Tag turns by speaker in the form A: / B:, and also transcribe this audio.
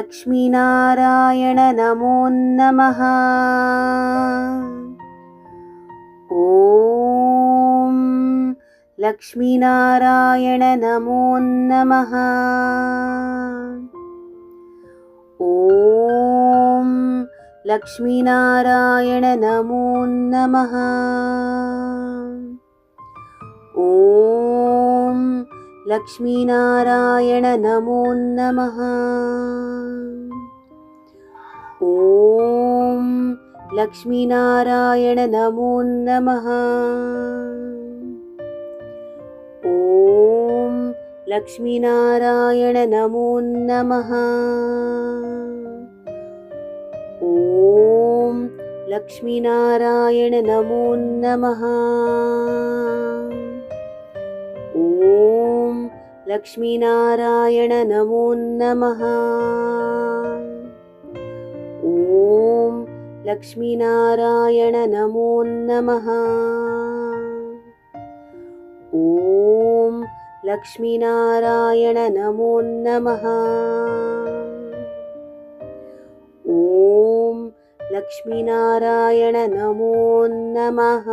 A: लक्ष्मीनारायण नमो नमः ॐ लक्ष्मीनारायण नमो नमः ॐ लक्ष्मीनारायण नमो नमः ॐ लक्ष्मीनारायण नमो नमः ॐ लक्ष्मीनारायण नमो नमः। ॐ लक्ष्मीनारायण नमो नमः। ॐ लक्ष्मीनारायण नमो नमः। ॐ लक्ष्मीनारायण नमो नमः लक्ष्मीनारायण नमो नमः ॐ लक्ष्मीनारायण नमो नमः ॐ लक्ष्मीनारायण नमो नमः